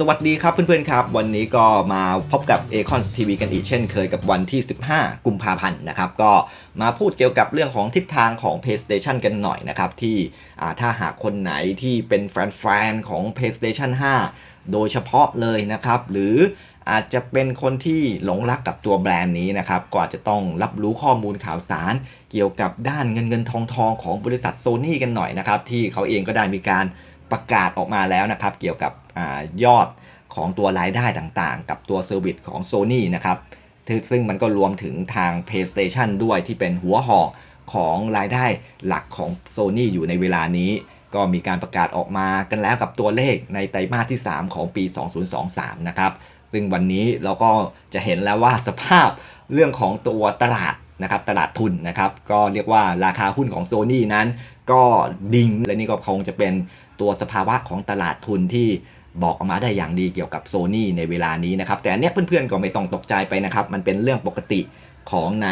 สวัสดีครับเพื่อนๆครับ วันนี้ก็มาพบกับ a c o n TV กันอีกเช่นเคยกับวันที่ 15 กุมภาพันธ์นะครับ ก็มาพูดเกี่ยวกับเรื่องของทิศทางของ PlayStation กันหน่อยนะครับ ที่ถ้าหากคนไหนที่เป็นแฟนๆของ PlayStation 5 โดยเฉพาะเลยนะครับ หรืออาจจะเป็นคนที่หลงรักกับตัวแบรนด์นี้นะครับก็อาจจะต้องรับรู้ข้อมูลข่าวสาร เกี่ยวกับด้านเงินเงินทองทองของบริษัทโซ n y กันหน่อยนะครับที่เขาเองก็ได้มีการประกาศออกมาแล้วนะครับ เกี่ยวกับ อยอดของตัวรายได้ต่างๆ กับตัวเซอร์วิสของ Sony นะครับซึ่งมันก็รวมถึงทาง PlayStation ด้วยที่เป็นหัวหอกของรายได้หลักของ Sony อยู่ในเวลานี้ ก็มีการประกาศออกมากันแล้วกับตัวเลขในไตรมาสที่ 3 ของปี 2023 นะครับ ซึ่งวันนี้เราก็จะเห็นแล้วว่าสภาพเรื่องของตัวตลาดนะครับตลาดทุนนะครับ ก็เรียกว่าราคาหุ้นของ Sony นั้น ก็ดิ่งและนี่ก็คงจะเป็นตัวสภาวะของตลาดทุนที่ บอกออกมาได้อย่างดีเกี่ยวกับ Sony ในเวลานี้นะครับ แต่อันเนี้ยเพื่อนๆก็ไม่ต้องตกใจไปนะครับ มันเป็นเรื่องปกติของใน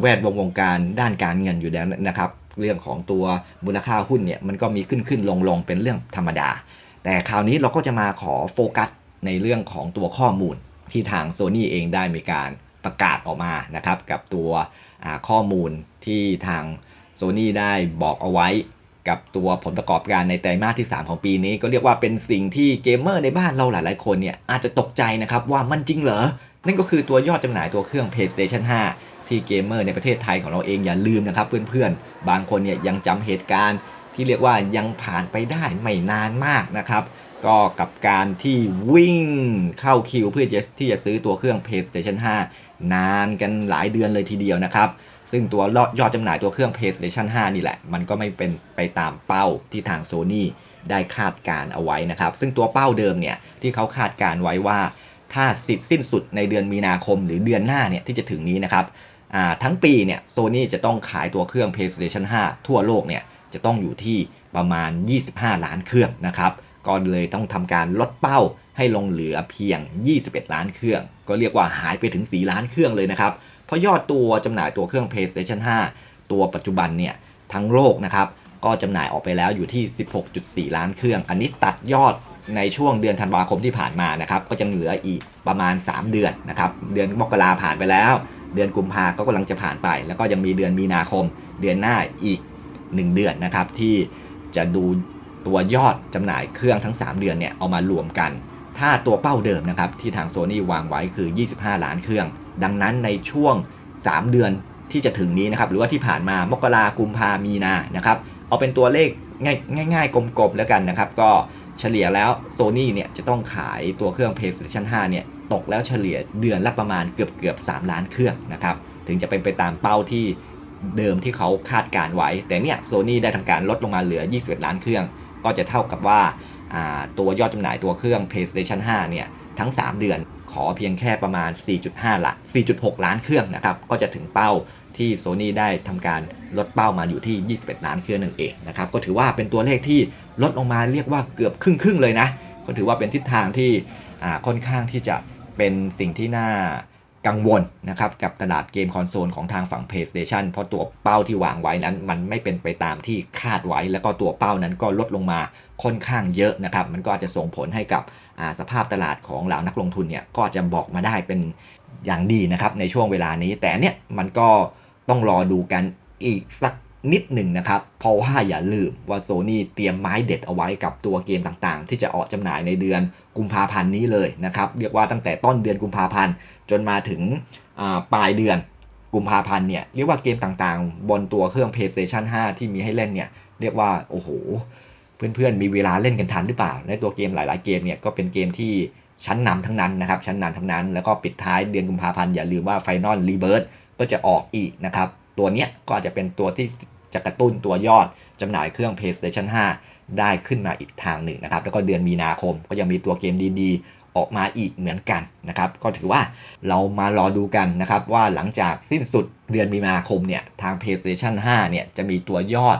แวดวงวงการด้านการเงินอยู่แล้วนะครับ เรื่องของตัวมูลค่าหุ้นเนี่ยมันก็มีขึ้นขึ้นลงลงเป็นเรื่องธรรมดา แต่คราวนี้เราก็จะมาขอโฟกัสในเรื่องของตัวข้อมูลที่ทาง Sony เองได้มีการประกาศออกมานะครับ กับตัวข้อมูลที่ทาง Sony ได้บอกเอาไว้ กับตัวผลประกอบการในไตรมาสที่ 3 ของปีนี้ ก็เรียกว่าเป็นสิ่งที่เกมเมอร์ในบ้านเราหลายๆคนเนี่ยอาจจะตกใจนะครับว่ามันจริงเหรอ นั่นก็คือตัวยอดจำหน่ายตัวเครื่อง PlayStation 5 ที่เกมเมอร์ในประเทศไทยของเราเองอย่าลืมนะครับเพื่อนๆ บางคนเนี่ยยังจำเหตุการณ์ที่เรียกว่ายังผ่านไปได้ไม่นานมากนะครับก็กับการที่วิ่งเข้าคิวเพื่อที่จะซื้อตัวเครื่อง PlayStation 5 นานกันหลายเดือนเลยทีเดียวนะครับ ซึ่งตัวยอดจำหน่ายตัวเครื่อง PlayStation 5 นี่แหละ มันก็ไม่เป็นไปตามเป้าที่ทาง Sony ได้คาดการเอาไว้นะครับ ซึ่งตัวเป้าเดิมเนี่ยที่เขาคาดการไว้ว่าถ้าสิทธิ์สิ้นสุดในเดือนมีนาคมหรือเดือนหน้าเนี่ยที่จะถึงนี้นะครับทั้งปีเนี่ยโซนี่จะต้องขายตัวเครื่อง PlayStation 5 ทั่วโลกเนี่ยจะต้องอยู่ที่ประมาณ 25 ล้านเครื่องนะครับก็เลยต้องทำการลดเป้าให้ลงเหลือเพียง 21 ล้านเครื่อง ก็เรียกว่าหายไปถึง 4 ล้านเครื่องเลยนะครับ เพราะยอดตัวจำหน่ายตัวเครื่อง PlayStation 5 ตัวปัจจุบันเนี่ยทั้งโลกนะครับก็จำหน่ายออกไปแล้วอยู่ที่ 16.4 ล้านเครื่อง อันนี้ตัดยอดในช่วงเดือนธันวาคมที่ผ่านมานะครับก็จะเหลืออีกประมาณ 3 เดือนนะครับเดือนมกราผ่านไปแล้ว เดือนกุมภาก็กำลังจะผ่านไป แล้วก็ยังมีเดือนมีนาคม เดือนหน้าอีก 1 เดือนนะครับที่จะดูตัวยอดจำหน่ายเครื่องทั้ง 3 เดือนเนี่ยเอามารวมกัน ถ้าตัวเป้าเดิมนะครับที่ทางโซนี่วางไว้คือ 25 ล้านเครื่อง ดังนั้นในช่วง 3 เดือนที่จะถึงนี้นะครับหรือว่าที่ผ่านมามกรากุมภามีนานะครับเอาเป็นตัวเลขง่ายง่ายๆกลมๆแล้วกันนะครับก็เฉลี่ยแล้วโซ n y เนี่ยจะต้องขายตัวเครื่อง PlayStation 5เนี่ยตกแล้วเฉลี่ยเดือนละประมาณเกือบเกือบ3ล้านเครื่องนะครับถึงจะเป็นไปตามเป้าที่เดิมที่เขาคาดการไว้ แต่เนี่ยโซ n y ได้ทำการลดลงมาเหลือ 21 ล้านเครื่อง ก็จะเท่ากับว่าตัวยอดจำหน่ายตัวเครื่อง PlayStation 5เนี่ยทั้ง 3 เดือน ขอเพียงแค่ประมาณ 4.5ละ4.6 ล้านเครื่องนะครับ ก็จะถึงเป้าที่โซ n y ได้ทำการลดเป้ามาอยู่ที่ 21 ล้านเครื่องนั่นเองนะครับ ก็ถือว่าเป็นตัวเลขที่ลดลงมาเรียกว่าเกือบครึ่งๆเลยนะ ก็ถือว่าเป็นทิศทางที่ค่อนข้างที่จะเป็นสิ่งที่น่า กังวลนะครับกับตลาดเกมคอนโซลของทางฝั่ง PlayStation เพราะตัวเป้าที่วางไว้นั้น มันไม่เป็นไปตามที่คาดไว้ แล้วก็ตัวเป้านั้นก็ลดลงมาค่อนข้างเยอะนะครับ มันก็อาจจะส่งผลให้กับสภาพตลาดของเหล่านักลงทุนเนี่ยก็จะบอกมาได้เป็นอย่างดีนะครับในช่วงเวลานี้ แต่เนี่ยมันก็ต้องรอดูกันอีกสัก นิดหนึ่งนะครับ เพราะว่าอย่าลืมว่าโซนี่เตรียมไม้เด็ดเอาไว้กับตัวเกมต่างๆ ที่จะออกจำหน่ายในเดือนกุมภาพันธ์นี้เลยนะครับ เรียกว่าตั้งแต่ต้นเดือนกุมภาพันธ์จนมาถึงปลายเดือนกุมภาพันธ์เนี่ยเรียกว่าเกมต่างๆ บนตัวเครื่อง PlayStation 5 ที่มีให้เล่นเนี่ยเรียกว่าโอ้โห เพื่อนๆ มีเวลาเล่นกันทันหรือเปล่า ในตัวเกมหลายๆเกมเนี่ยก็เป็นเกมที่ชั้นนำทั้งนั้นนะครับชั้นนำทั้งนั้น แล้วก็ปิดท้ายเดือนกุมภาพันธ์อย่าลืมว่า Final Rebirth ก็จะออกอีกนะครับตัวเนี้ยก็อาจจะเป็นตัวที่ จะกระตุ้นตัวยอดจำหน่ายเครื่อง PlayStation 5 ได้ขึ้นมาอีกทางหนึ่งนะครับ แล้วก็เดือนมีนาคมก็ยังมีตัวเกมดีๆ ออกมาอีกเหมือนกันนะครับ ก็ถือว่าเรามารอดูกันนะครับว่าหลังจากสิ้นสุดเดือนมีนาคมเนี่ยทาง PlayStation 5 เนี่ยจะมีตัวยอด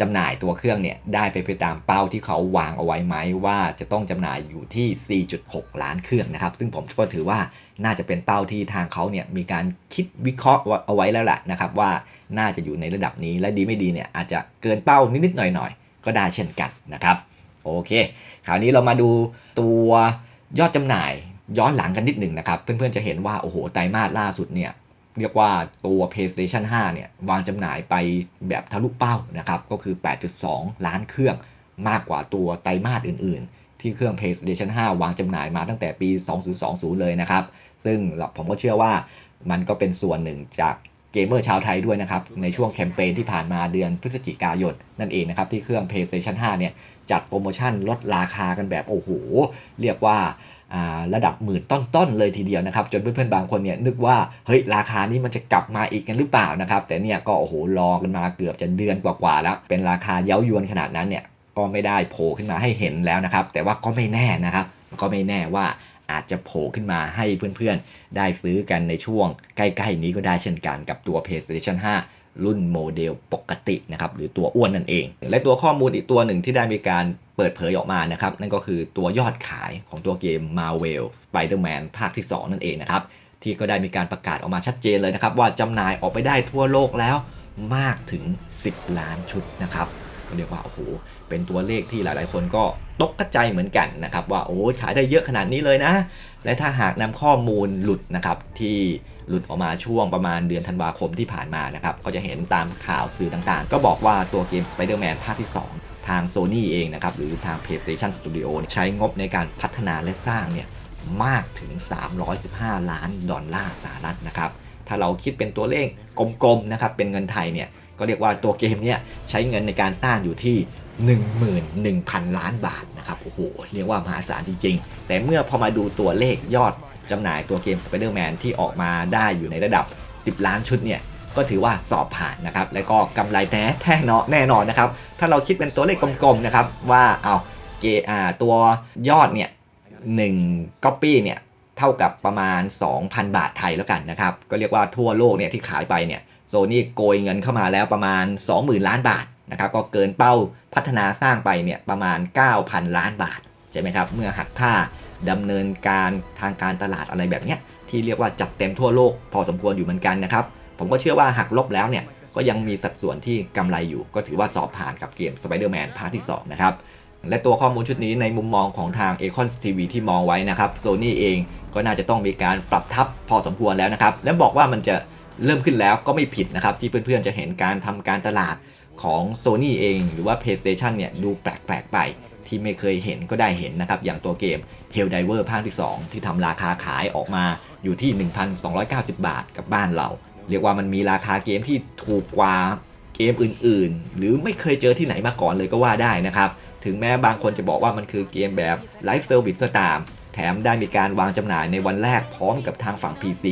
จำหน่ายตัวเครื่องเนี่ยได้ไปไปตามเป้าที่เขาวางเอาไว้ไหมว่าจะต้องจำหน่ายอยู่ที่ 4.6 ล้านเครื่องนะครับ ซึ่งผมก็ถือว่าน่าจะเป็นเป้าที่ทางเขาเนี่ยมีการคิดวิเคราะห์เอาไว้แล้วแหละนะครับว่าน่าจะอยู่ในระดับนี้และดีไม่ดีเนี่ยอาจจะเกินเป้านิดๆหน่อยๆ ก็ได้เช่นกันนะครับโอเคคราวนี้เรามาดูตัวยอดจำหน่ายย้อนหลังกันนิดหนึ่งนะครับ เพื่อนๆจะเห็นว่าโอ้โหไตรมาสล่าสุดเนี่ย เรียกว่าตัว PlayStation 5 เนี่ย วางจำหน่ายไปแบบทะลุเป้านะครับ ก็คือ 8.2 ล้านเครื่องมากกว่าตัวไตรมาสอื่น ๆ ที่เครื่อง PlayStation 5 วางจำหน่ายมาตั้งแต่ปี 2020 เลยนะครับ ซึ่งผมก็เชื่อว่ามันก็เป็นส่วนหนึ่งจาก เกมเมอร์ชาวไทยด้วยนะครับ ในช่วงแคมเปญที่ผ่านมาเดือนพฤศจิกายน นั่นเองนะครับ ที่เครื่อง PlayStation 5 เนี่ย จัดโปรโมชั่นลดราคากันแบบ โอ้โห เรียกว่าระดับหมื่นต้นๆเลยทีเดียวนะครับ จนเพื่อนๆบางคนเนี่ยนึกว่าเฮ้ยราคานี้มันจะกลับมาอีกกันหรือเปล่านะครับ แต่เนี่ยก็โอ้โหรอกันมาเกือบจะเดือนกว่าๆแล้ว เป็นราคาเย้ายวนขนาดนั้นเนี่ยก็ไม่ได้โผล่ขึ้นมาให้เห็นแล้วนะครับ แต่ว่าก็ไม่แน่นะครับก็ไม่แน่ว่า อาจจะโผล่ขึ้นมาให้เพื่อนๆ ได้ซื้อกันในช่วงใกล้ๆนี้ก็ได้เช่นกันกับตัว PlayStation 5 รุ่นโมเดลปกตินะครับหรือตัวอ้วนนั่นเอง และตัวข้อมูลอีกตัวหนึ่งที่ได้มีการเปิดเผยออกมานะครับนั่นก็คือตัวยอดขายของตัวเกม Marvel Spider-Man ภาคที่ 2 นั่นเองนะครับที่ก็ได้มีการประกาศออกมาชัดเจนเลยนะครับว่าจำหน่ายออกไปได้ทั่วโลกแล้วมากถึง 10 ล้านชุดนะครับก็เรียกว่าโอ้โห เป็นตัวเลขที่หลาย ๆ คนก็ตกกระใจเหมือนกันนะครับ ว่าโอ้ขายได้เยอะขนาดนี้เลยนะ และถ้าหากนำข้อมูลหลุดนะครับที่หลุดออกมาช่วงประมาณเดือนธันวาคมที่ผ่านมานะครับก็จะเห็นตามข่าวสื่อต่างๆ ก็บอกว่าตัวเกม Spider-Man ภาคที่ 2 ทาง Sony เองนะครับหรือทาง PlayStation Studio ใช้งบในการพัฒนาและสร้างเนี่ยมากถึง 315 ล้านดอลลาร์สหรัฐนะครับถ้าเราคิดเป็นตัวเลขกลมๆนะครับเป็นเงินไทยเนี่ยก็เรียกว่าตัวเกมเนี่ยใช้เงินในการสร้างอยู่ที่ 11,000 ล้านบาทนะครับโอ้โหเรียกว่ามหาศาลจริงๆ แต่เมื่อพอมาดูตัวเลขยอดจำหน่ายตัวเกม Spider-Man ที่ออกมาได้อยู่ในระดับ 10 ล้านชุดเนี่ยก็ถือว่าสอบผ่านนะครับ และก็กำไรแท้แท้เนาะแน่นอนนะครับ ถ้าเราคิดเป็นตัวเลขกลมๆนะครับว่าเอาเกอ่าตัวยอดเนี่ย1 copy เนี่ยเท่ากับประมาณ 2,000 บาทไทยแล้วกันนะครับ ก็เรียกว่าทั่วโลกเนี่ยที่ขายไปเนี่ยโซนี่โกยเงินเข้ามาแล้วประมาณ 20,000 ล้านบาท นะครับก็เกินเป้าพัฒนาสร้างไปเนี่ยประมาณ 9,000 ล้านบาทใช่ไหมครับเมื่อหักค่าดำเนินการทางการตลาดอะไรแบบนี้ที่เรียกว่าจัดเต็มทั่วโลกพอสมควรอยู่เหมือนกันนะครับ ผมก็เชื่อว่าหักลบแล้วเนี่ยก็ยังมีสัดส่วนที่กำไรอยู่ ก็ถือว่าสอบผ่านกับเกม Spider-Man ภาคที่ 2 นะครับ และตัวข้อมูลชุดนี้ในมุมมองของทาง a c o n TV ที่มองไว้นะครับโซนี่เองก็น่าจะต้องมีการปรับทับพอสมควรแล้วนะครับ และบอกว่ามันจะเริ่มขึ้นแล้วก็ไม่ผิดนะครับ ที่เพื่อนๆจะเห็นการทำการตลาด ของ Sony เอง หรือว่า PlayStation เนี่ยดูแปลกๆไปที่ไม่เคยเห็นก็ได้เห็นนะครับ อย่างตัวเกม Helldiver ภาคที่ 2 ที่ทำราคาขายออกมาอยู่ที่ 1,290 บาทกับบ้านเรา เรียกว่ามันมีราคาเกมที่ถูกกว่าเกมอื่นๆ หรือไม่เคยเจอที่ไหนมาก่อนเลยก็ว่าได้นะครับ ถึงแม้บางคนจะบอกว่ามันคือเกมแบบไลฟ์เซอร์วิสก็ตาม แถมได้มีการวางจำหน่ายในวันแรกพร้อมกับทางฝั่ง PC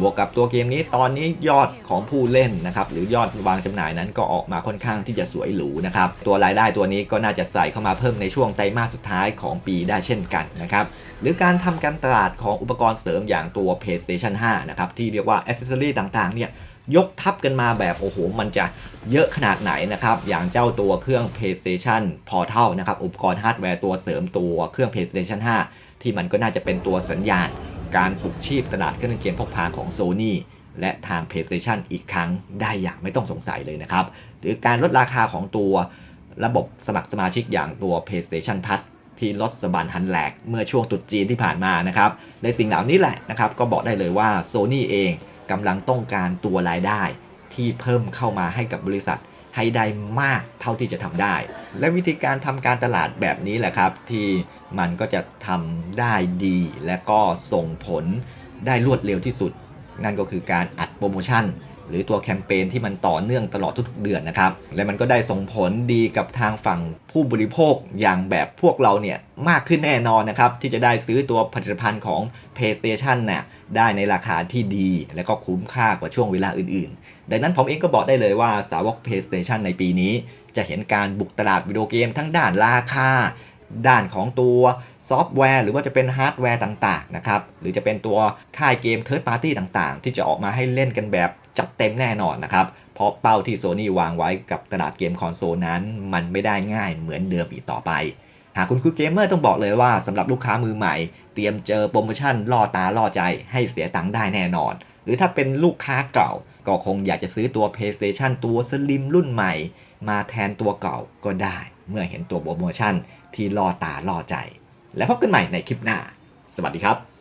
บวกกับตัวเกมนี้ตอนนี้ยอดของผู้เล่นนะครับหรือยอดวางจำหน่ายนั้นก็ออกมาค่อนข้างที่จะสวยหรูนะครับตัวรายได้ตัวนี้ก็น่าจะใส่เข้ามาเพิ่มในช่วงไตรมาสสุดท้ายของปีได้เช่นกันนะครับหรือการทำการตลาดของอุปกรณ์เสริมอย่างตัว PlayStation 5 นะครับที่เรียกว่าอ c เซ s ซอรี่ต่างๆเนี่ย ยกทับกันมาแบบโอ้โห มันจะเยอะขนาดไหนนะครับ อย่างเจ้าตัวเครื่อง PlayStation Portal นะครับ อุปกรณ์ฮาร์ดแวร์ตัวเสริมตัวเครื่อง PlayStation 5 ที่มันก็น่าจะเป็นตัวสัญญาณ การปลุกชีพตลาดเครื่องเล่นเกมพกพาของ Sony และทาง PlayStation อีกครั้งได้อย่างไม่ต้องสงสัยเลยนะครับ หรือการลดราคาของตัวระบบสมัครสมาชิกอย่างตัว PlayStation Plus ที่ลดสบันหันแหลกเมื่อช่วงตรุษจีนที่ผ่านมานะครับ ในสิ่งเหล่านี้แหละนะครับ ก็บอกได้เลยว่า Sony เอง กำลังต้องการตัวรายได้ ที่เพิ่มเข้ามาให้กับบริษัท ให้ได้มากเท่าที่จะทำได้ และวิธีการทำการตลาดแบบนี้แหละครับ ที่มันก็จะทำได้ดี และก็ส่งผลได้รวดเร็วที่สุด นั่นก็คือการอัดโปรโมชั่น หรือตัวแคมเปญที่มันต่อเนื่องตลอดทุกๆเดือนนะครับ และมันก็ได้ส่งผลดีกับทางฝั่งผู้บริโภคอย่างแบบพวกเราเนี่ยมากขึ้นแน่นอนนะครับ ที่จะได้ซื้อตัวผลิตภัณฑ์ของ PlayStation เนี่ยได้ในราคาที่ดี และก็คุ้มค่ากว่าช่วงเวลาอื่นๆ ดังนั้นผมเองก็บอกได้เลยว่าสาวก PlayStation ในปีนี้ จะเห็นการบุกตลาดวิดีโอเกมทั้งด้านราคาด้านของตัวซอฟต์แวร์หรือว่าจะเป็นฮาร์ดแวร์ต่างๆนะครับ หรือจะเป็นตัวค่ายเกมเทิร์ดปาร์ตี้ต่างๆ ที่จะออกมาให้เล่นกันแบบ จัดเต็มแน่นอนนะครับ เพราะเป้าที่ Sony วางไว้กับตลาดเกมคอนโซลนั้น มันไม่ได้ง่ายเหมือนเดิมอีกต่อไป หากคุณคือเกมเมอร์ต้องบอกเลยว่าสำหรับลูกค้ามือใหม่ เตรียมเจอโปรโมชั่นล่อตาล่อใจให้เสียตังค์ได้แน่นอน หรือถ้าเป็นลูกค้าเก่า ก็คงอยากจะซื้อตัว PlayStation ตัวสลิมรุ่นใหม่ มาแทนตัวเก่าก็ได้ เมื่อเห็นตัวโปรโมชั่นที่ล่อตาล่อใจ และพบกันใหม่ในคลิปหน้า สวัสดีครับ